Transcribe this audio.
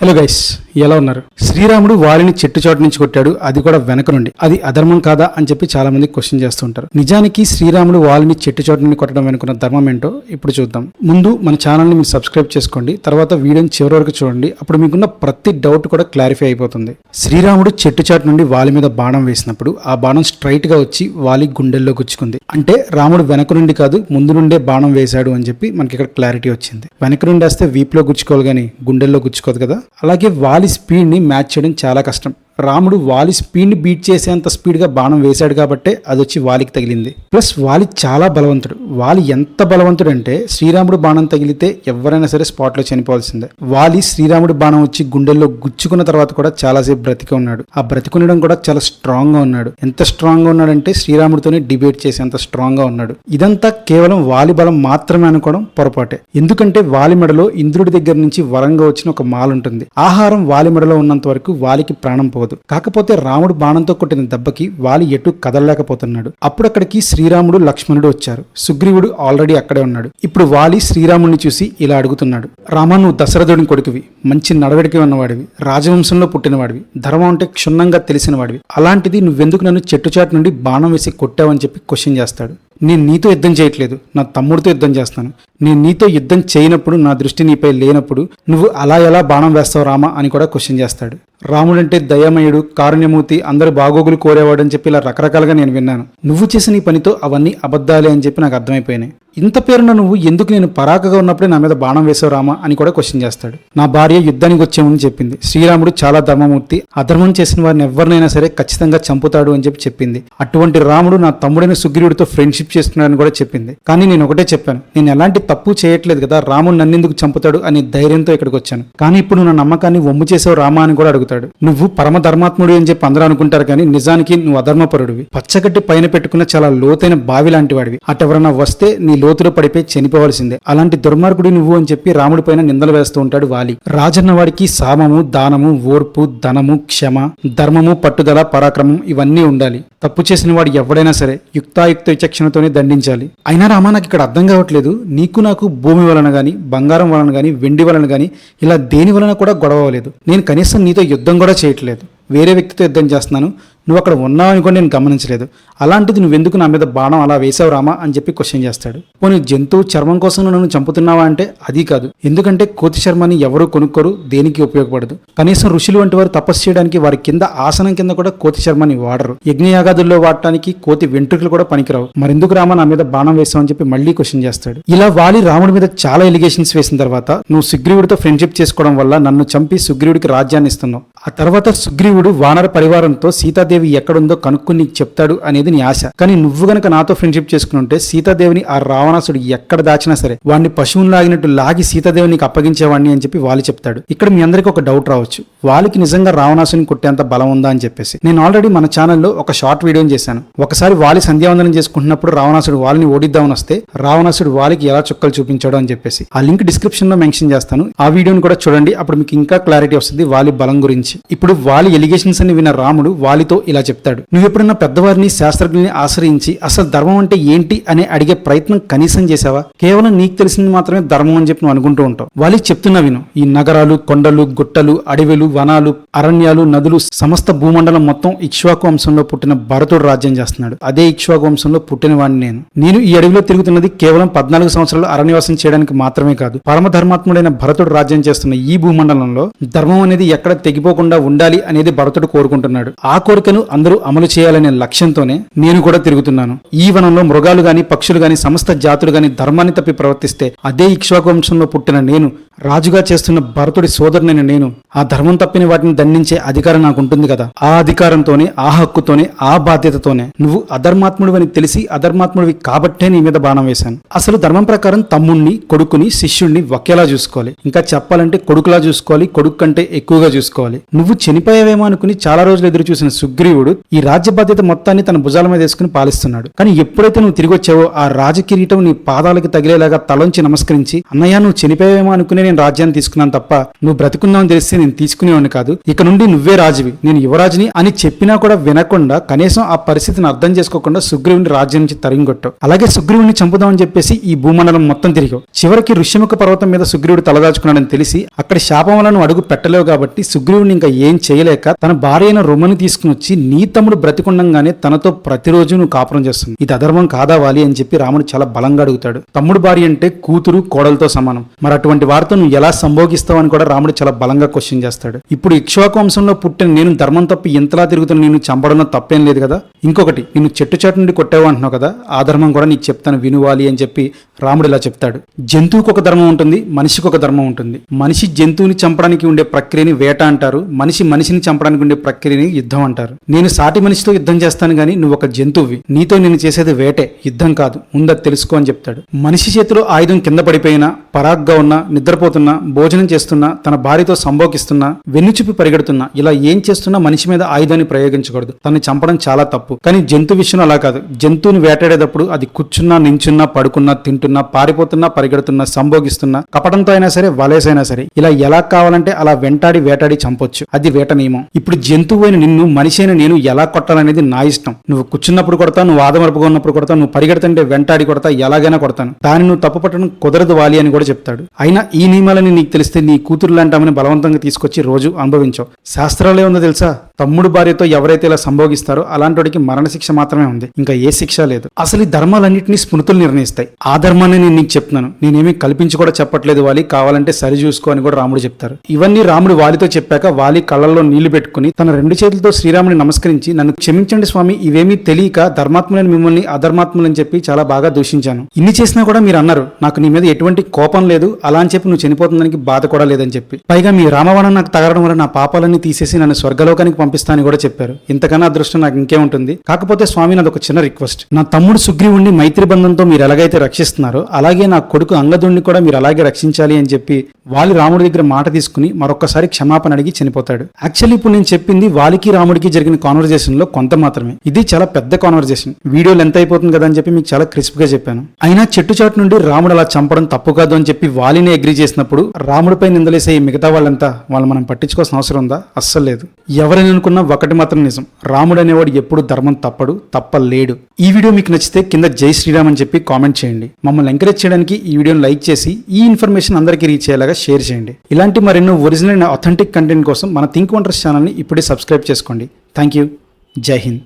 hello guys. ఎలా ఉన్నారు? శ్రీరాముడు వాలిని చెట్టు చాటు నుంచి కొట్టాడు. అది కూడా వెనక నుండి. అది అధర్మం కాదా అని చెప్పి చాలా మంది క్వశ్చన్ చేస్తూ ఉంటారు. నిజానికి శ్రీరాముడు వాళ్ళని చెట్టు చోటు నుండి కొట్టడం వెనుకున్న ధర్మం ఏంటో ఇప్పుడు చూద్దాం. ముందు మన ఛానల్ని మీరు సబ్స్క్రైబ్ చేసుకోండి. తర్వాత వీడియోని చివరి వరకు చూడండి. అప్పుడు మీకున్న ప్రతి డౌట్ కూడా క్లారిఫై అయిపోతుంది. శ్రీరాముడు చెట్టు చాటు నుండి వాలి మీద బాణం వేసినప్పుడు ఆ బాణం స్ట్రైట్గా వచ్చి వాలి గుండెల్లో గుచ్చుకుంది. అంటే రాముడు వెనక నుండి కాదు ముందు నుండే బాణం వేశాడు అని చెప్పి మనకి ఇక్కడ క్లారిటీ వచ్చింది. వెనక నుండి వేస్తే వీపులో గుచ్చుకోవాలి కానీ గుండెల్లో గుచ్చుకోదు కదా? అలాగే వాలి స్పీడ్ని మ్యాచ్ చేయడం చాలా కష్టం. రాముడు వాలి స్పీడ్ బీట్ చేసేంత స్పీడ్గా బాణం వేశాడు కాబట్టే అది వచ్చి వాలికి తగిలింది. ప్లస్ వాలి చాలా బలవంతుడు. వాలి ఎంత బలవంతుడు అంటే శ్రీరాముడు బాణం తగిలితే ఎవరైనా సరే స్పాట్లో చనిపోవాల్సిందే. వాలి శ్రీరాముడు బాణం వచ్చి గుండెల్లో గుచ్చుకున్న తర్వాత కూడా చాలాసేపు బ్రతికి ఉన్నాడు. ఆ బ్రతికుండడం కూడా చాలా స్ట్రాంగ్గా ఉన్నాడు. ఎంత స్ట్రాంగ్గా ఉన్నాడంటే శ్రీరాముడితోనే డిబేట్ చేసేంత స్ట్రాంగ్గా ఉన్నాడు. ఇదంతా కేవలం వాలి బలం మాత్రమే అనుకోవడం పొరపాటే. ఎందుకంటే వాలి మెడలో ఇంద్రుడి దగ్గర నుంచి వరంగా వచ్చిన ఒక మాల ఉంటుంది ఆహారం వాలి మెడలో ఉన్నంత వరకు వాలికి ప్రాణం పోదు. కాకపోతే రాముడు బాణంతో కొట్టిన దెబ్బకి వాలి ఎటు కదలలేకపోతున్నాడు. అప్పుడక్కడికి శ్రీరాముడు లక్ష్మణుడు వచ్చారు. సుగ్రీవుడు ఆల్రెడీ అక్కడే ఉన్నాడు. ఇప్పుడు వాలి శ్రీరాముడిని చూసి ఇలా అడుగుతున్నాడు. రామ నువ్వు దశరథుడిని కొడుకువి. మంచి నడవడికి ఉన్నవాడివి. రాజవంశంలో పుట్టినవాడివి. ధర్మం అంటే క్షుణ్ణంగా తెలిసినవాడివి. అలాంటిది నువ్వెందుకు నన్ను చెట్టుచాటు నుండి బాణం వేసి కొట్టావని చెప్పి క్వశ్చన్ చేస్తాడు. నేను నీతో యుద్ధం చేయట్లేదు. నా తమ్ముడితో యుద్ధం చేస్తాను. నేను నీతో యుద్ధం చేయనప్పుడు నా దృష్టి నీపై లేనప్పుడు నువ్వు అలా ఎలా బాణం వేస్తావు రామా అని కూడా క్వశ్చన్ చేస్తాడు. రాముడంటే దయామయుడు కారుణ్యమూర్తి అందరూ బాగోగులు కోరేవాడు అని చెప్పి ఇలా రకరకాలుగా నేను విన్నాను. నువ్వు చేసిన ఈ పనితో అవన్నీ అబద్ధాలే అని చెప్పి నాకు అర్థమైపోయినాయి. ఇంత పేరున నువ్వు ఎందుకు నేను పరాకగా ఉన్నప్పుడే నా మీద బాణం వేసావు రామా అని కూడా క్వశ్చన్ చేస్తాడు. నా భార్య యుద్ధానికి వచ్చామని చెప్పింది. శ్రీరాముడు చాలా ధర్మమూర్తి. అధర్మం చేసిన వారిని ఎవరినైనా సరే ఖచ్చితంగా చంపుతాడు అని చెప్పి చెప్పింది. అటువంటి రాముడు నా తమ్ముడైన సుగ్రీవుడితో ఫ్రెండ్షిప్ చేస్తున్నాడని కూడా చెప్పింది. కానీ నేను ఒకటే చెప్పాను. నేను ఎలాంటి తప్పు చేయట్లేదు కదా రాముడు నన్నెందుకు చంపుతాడు అనే ధైర్యంతో ఇక్కడికి వచ్చాను కానీ ఇప్పుడు నువ్వు నా నమ్మకాన్ని వమ్ము చేసావు రామా అని కూడా అడుగుతాడు. నువ్వు పరమ ధర్మాత్ముడు అని చెప్పి అందరూ అనుకుంటారు కానీ నిజానికి నువ్వు అధర్మపరుడివి. పచ్చగట్టి పైన పెట్టుకున్న చాలా లోతైన బావి లాంటి వాడివి అటెవరన్నా వస్తే నీ లోతులో పడిపోయి చనిపోవాల్సిందే. అలాంటి దుర్మార్గుడు నువ్వు అని చెప్పి రాముడి పైన నిందలు వేస్తూ ఉంటాడు వాలి. రాజన్న వాడికి సామము దానము ఓర్పు ధనము క్షమ ధర్మము పట్టుదల పరాక్రమం ఇవన్నీ ఉండాలి. తప్పు చేసిన వాడు ఎవడైనా సరే యుక్తాయుక్త విచక్షణతోనే దండించాలి. అయినా రామా నాకు ఇక్కడ అర్థం కావట్లేదు. నీకు నాకు భూమి వలన కానీ బంగారం వలన కానీ వెండి వలన గాని ఇలా దేని వలన కూడా గొడవ అవ్వలేదు. నేను కనీసం నీతో యుద్ధం కూడా చేయట్లేదు. వేరే వ్యక్తితో యుద్ధం చేస్తున్నాను. నువ్వు అక్కడ ఉన్నావని కూడా నేను గమనించలేదు. అలాంటిది నువ్వెందుకు నా మీద బాణం అలా వేసావు రామా అని చెప్పి క్వశ్చన్ చేస్తాడు. పోనీ జంతువు చర్మం కోసం నన్ను చంపుతున్నావా అంటే అది కాదు. ఎందుకంటే కోతి చర్మాన్ని ఎవరు కొనుక్కోరు దేనికి ఉపయోగపడదు. కనీసం ఋషులు వంటి వారు తపస్సు చేయడానికి వారి కింద ఆసనం కింద కూడా కోతి చర్మాన్ని వాడరు. యజ్ఞయాగాదుల్లో వాడటానికి కోతి వెంట్రుకలు కూడా పనికిరావు. మరెందుకు రామా నా మీద బాణం వేసావు అని చెప్పి మళ్ళీ క్వశ్చన్ చేస్తాడు. ఇలా వాలి రాముడి మీద చాలా ఎలిగేషన్స్ వేసిన తర్వాత నువ్వు సుగ్రీవుడితో ఫ్రెండ్షిప్ చేసుకోవడం వల్ల నన్ను చంపి సుగ్రీవుడికి రాజ్యాన్ని ఇస్తున్నావు. ఆ తర్వాత సుగ్రీవుడు వానర పరివారంతో సీతాదేవి ఎక్కడుందో కనుక్కుని చెప్తాడు అనేది నీ ఆశ. కానీ నువ్వు గనక నాతో ఫ్రెండ్షిప్ చేసుకుని ఉంటే సీతాదేవిని ఆ రావణాసుడు ఎక్కడ దాచినా సరే వాడిని పశువుని లాగినట్టు లాగి సీతాదేవిని నీకు అప్పగించేవాడిని అని చెప్పి వాలి చెప్తాడు. ఇక్కడ మీ అందరికీ ఒక డౌట్ రావచ్చు. వాళ్ళకి నిజంగా రావణాసుని కొట్టేంత బలం ఉందా అని చెప్పేసి. నేను ఆల్రెడీ మన ఛానల్లో ఒక షార్ట్ వీడియోని చేశాను. ఒకసారి వాలి సంధ్యావందనం చేసుకుంటున్నప్పుడు రావణాసుడు వాలిని ఓడిద్దామని వస్తే రావణాసుడు వాలికి ఎలా చుక్కలు చూపించాడు అని చెప్పేసి. ఆ లింక్ డిస్క్రిప్షన్లో మెన్షన్ చేస్తాను. ఆ వీడియోని కూడా చూడండి. అప్పుడు మీకు ఇంకా క్లారిటీ వస్తుంది. వాలి బలం గురించి. ఇప్పుడు వాలి ఎలిగేషన్స్ అని విన్న రాముడు వాలితో ఇలా చెప్తాడు నువ్వు ఎప్పుడన్నా పెద్దవారిని శాస్త్రజ్ఞుల్ని ఆశ్రయించి అసలు ధర్మం అంటే ఏంటి అని అడిగే ప్రయత్నం కనీసం చేసావా కేవలం నీకు తెలిసింది మాత్రమే ధర్మం అని చెప్పి నువ్వు అనుకుంటూ ఉంటావు. వాలి చెప్తున్నా విను ఈ నగరాలు కొండలు గుట్టలు అడవులు వనాలు అరణ్యాలు నదులు సమస్త భూమండలం మొత్తం ఇక్ష్వాకు వంశంలో పుట్టిన భరతుడు రాజ్యం చేస్తున్నాడు. అదే ఇక్ష్వాకు వంశంలో పుట్టిన వాడిని నేను. నేను ఈ అడవిలో తిరుగుతున్నది కేవలం పద్నాలుగు సంవత్సరాలు అరణ్యవాసం చేయడానికి మాత్రమే కాదు పరమ ధర్మాత్ముడైన భరతుడు రాజ్యం చేస్తున్న ఈ భూమండలంలో ధర్మం అనేది ఎక్కడ తెగిపోకుండా ఉండాలి అనేది భరతుడు కోరుకుంటున్నాడు. ఆ కోరికను అందరూ అమలు చేయాలనే లక్ష్యంతోనే నేను కూడా తిరుగుతున్నాను. ఈ వనంలో మృగాలు గాని పక్షులు గాని సమస్త జాతులు గాని ధర్మాన్ని తప్పి ప్రవర్తిస్తే అదే ఇక్ష్వాకువంశంలో పుట్టిన నేను రాజుగా చేస్తున్న భరతుడి సోదరునైన నేను ఆ ధర్మం తప్పిన వాటిని దండించే అధికారం నాకు ఉంటుంది కదా. ఆ అధికారంతోనే ఆ హక్కుతోనే ఆ బాధ్యతతోనే నువ్వు అధర్మాత్ముడివని తెలిసి అధర్మాత్ముడివి కాబట్టే నీ మీద బాణం వేశాను. అసలు ధర్మం ప్రకారం తమ్ముణ్ణి కొడుకుని శిష్యుణ్ణి ఒకేలా చూసుకోవాలి. ఇంకా చెప్పాలంటే కొడుకులా చూసుకోవాలి కొడుకు కంటే ఎక్కువగా చూసుకోవాలి. నువ్వు చనిపోయావేమో అనుకుని చాలా రోజులు ఎదురు చూసిన సుగ్రీవుడు ఈ రాజ్య బాధ్యత మొత్తాన్ని తన భుజాల మీద వేసుకుని పాలిస్తున్నాడు. కానీ ఎప్పుడైతే నువ్వు తిరిగి వచ్చావో ఆ రాజకిరీటం నీ పాదాలకు తగిలేలాగా తలంచి నమస్కరించి అన్నయ్య నువ్వు చనిపోయావేమో అనుకునే నేను రాజ్యాన్ని తీసుకున్నాను తప్ప నువ్వు బ్రతుకున్నావని తెలిస్తే నేను తీసుకునేవాడిని కాదు. ఇక నుండి నువ్వే రాజువి. నేను యువరాజుని అని చెప్పినా కూడా వినకుండా కనీసం ఆ పరిస్థితిని అర్థం చేసుకోకుండా సుగ్రీవుని రాజ్యం నుంచి తరిగికొట్టావు అలాగే సుగ్రీవుని చంపుదామని చెప్పేసి ఈ భూమండలం మొత్తం తిరిగావు. చివరికి ఋష్యముఖ పర్వతం మీద సుగ్రీవుడు తలదాచుకున్నాడని తెలిసి అక్కడ శాపం వల్ల నువ్వు అడుగు పెట్టలేవు కాబట్టి సుగ్రీవుని ఇంకా ఏం చేయలేక తన భార్య అయిన రొమ్మని తీసుకుని వచ్చి నీ తమ్ముడు బ్రతికుండంగానే తనతో ప్రతిరోజు నువ్వు కాపురం చేస్తుంది ఇది అధర్మం కాదా వాలి అని చెప్పి రాముడు చాలా బలంగా అడుగుతాడు. తమ్ముడు భార్య అంటే కూతురు కోడలతో సమానం. మరి అటువంటి వారితో నువ్వు ఎలా సంభోగిస్తావు అని కూడా రాముడు చాలా బలంగా క్వశ్చన్ చేస్తాడు. ఇప్పుడు ఇక్ష్వాకు వంశంలో పుట్టిన నేను ధర్మం తప్పి ఇంతలా తిరుగుతున్న నేను చంపడంలో తప్పేం లేదు కదా? ఇంకొకటి నిన్ను చెట్టు చాటు నుండి కొట్టావు అంటున్నావు కదా? ఆ ధర్మం కూడా నీకు చెప్తాను వినువాలి అని చెప్పి రాముడు ఇలా చెప్తాడు. జంతువుకు ఒక ధర్మం ఉంటుంది మనిషికి ఒక ధర్మం ఉంటుంది. మనిషి జంతువుని చంపడానికి ఉండే ప్రక్రియని వేట అంటారు. మనిషి మనిషిని చంపడానికి ఉండే ప్రక్రియని యుద్ధం అంటారు. నేను సాటి మనిషితో యుద్ధం చేస్తాను గానీ నువ్వు ఒక జంతువువి. నీతో నేను చేసేది వేటే యుద్ధం కాదు. ముందది తెలుసుకో అని చెప్తాడు. మనిషి చేతిలో ఆయుధం కింద పడిపోయినా పరాగ్గా ఉన్నా నిద్రపోతున్నా భోజనం చేస్తున్నా తన భార్యతో సంభోగిస్తున్నా వెన్నుచూపి పరిగెడుతున్నా ఇలా ఏం చేస్తున్నా మనిషి మీద ఆయుధాన్ని ప్రయోగించకూడదు. తనని చంపడం చాలా తప్పు. కానీ జంతు విషయంలో అలా కాదు. జంతువుని వేటాడేటప్పుడు అది కూర్చున్నా నించున్నా పడుకున్నా తింటున్నా పారిపోతున్నా పరిగెడుతున్నా సంభోగిస్తున్నా కపటంతో అయినా సరే వలేసైనా సరే ఇలా ఎలా కావాలంటే అలా వెంటాడి వేటాడి చంపొచ్చు. అది వేట నియమం. ఇప్పుడు జంతువు అయిన నిన్ను మనిషి అయిన నేను ఎలా కొట్టాలనేది నా ఇష్టం. నువ్వు కూర్చున్నప్పుడు కొడతా నువ్వు ఆదమరపుగా ఉన్నప్పుడు కొడతా నువ్వు పరిగెడుతుంటే వెంటాడి కొడతా ఎలాగైనా కొడతాను. దాన్ని నువ్వు తప్పు పట్టడం కుదరదు వాలి అని కూడా చెప్తాడు. అయినా ఈ నియమాలని నీకు తెలిస్తే నీ కూతురు లాంటామని బలవంతంగా తీసుకొచ్చి రోజు అనుభవించావు శాస్త్రాలే ఉందో తెలుసా? తమ్ముడు భార్యతో ఎవరైతే ఇలా సంభోగిస్తారో అలాంటి మరణశిక్ష మాత్రమే ఉంది. ఇంకా ఏ శిక్ష లేదు. అసలు ఈ ధర్మాలన్నింటినీ స్మృతులు నిర్ణయిస్తాయి. ఆ ధర్మాన్ని నేను నీకు చెప్తున్నాను. నేనేమి కల్పించి కూడా చెప్పట్లేదు వాలి. కావాలంటే సరి చూసుకో అని కూడా రాముడు చెప్తారు. ఇవన్నీ రాముడు వాలితో చెప్పాక వాలి కళ్ళల్లో నీళ్ళు పెట్టుకుని తన రెండు చేతులతో శ్రీరాముని నమస్కరించి నన్ను క్షమించండి స్వామి ఇవేమీ తెలియక ధర్మాత్ములని మిమ్మల్ని అధర్మాత్ములని చెప్పి చాలా బాగా దూషించాను. ఇన్ని చేసినా కూడా మీరు అన్నారు నాకు నీ మీద ఎటువంటి కోపం లేదు అలా అని చెప్పి నువ్వు చనిపోతుందానికి బాధ కూడా లేదని చెప్పి. పైగా మీ రామవణం నాకు తగలడం వల్ల నా పాపాలన్నీ తీసేసి నన్ను స్వర్గలోకానికి పంపిస్తానని కూడా చెప్పారు. ఇంతకన్నా అదృష్టం నాకు ఇంకే ఉంటుంది. కాకపోతే స్వామి నాది ఒక చిన్న రిక్వెస్ట్. నా తమ్ముడు సుగ్రీవుణ్ణి మైత్రి బంధంతో మీరు ఎలాగైతే రక్షిస్తున్నారో అలాగే నా కొడుకు అంగదుణ్ణి కూడా మీరు అలాగే రక్షించాలి అని చెప్పి వాళ్ళు రాముడి దగ్గర మాట తీసుకుని మరొకసారి క్షమాపణ అడిగి చనిపోతాడు. యాక్చువల్లీ ఇప్పుడు నేను చెప్పింది వాలికి రాముడికి జరిగిన కాన్వర్జేషన్లో కొంత మాత్రమే. ఇది చాలా పెద్ద కాన్వర్జేషన్ వీడియో లెంత్ అయిపోతుంది కదా అని చెప్పి మీకు చాలా క్రిస్ప్గా చెప్పాను. అయినా చెట్టు చాటు నుండి రాముడు అలా చంపడం తప్పు కాదు అని చెప్పి వాలిని అగ్రి చేసినప్పుడు రాముడిపై నిందలేసే ఈ మిగతా వాళ్ళంతా వాళ్ళు మనం పట్టించుకోవాల్సిన అవసరం ఉందా? అస్సలు లేదు. ఎవరైనా అనుకున్నా ఒకటి మాత్రం నిజం. రాముడు అనేవాడు ఎప్పుడు ధర్మం తప్పడు తప్పలేడు. ఈ వీడియో మీకు నచ్చితే కింద జై శ్రీరామ్ అని చెప్పి కామెంట్ చేయండి. మమ్మల్ని ఎంకరేజ్ చేయడానికి ఈ వీడియోని లైక్ చేసి ఈ ఇన్ఫర్మేషన్ అందరికీ రీచ్ అయ్యేలాగా షేర్ చేయండి. ఇలాంటి మరెన్నో ఒరిజినల్ అండ్ అథెంటిక్ కంటెంట్ కోసం కోసం మన థింక్ వండర్స్ ఛానల్ని ఇప్పుడే సబ్స్క్రైబ్ చేసుకోండి. థ్యాంక్ యూ జై హింద్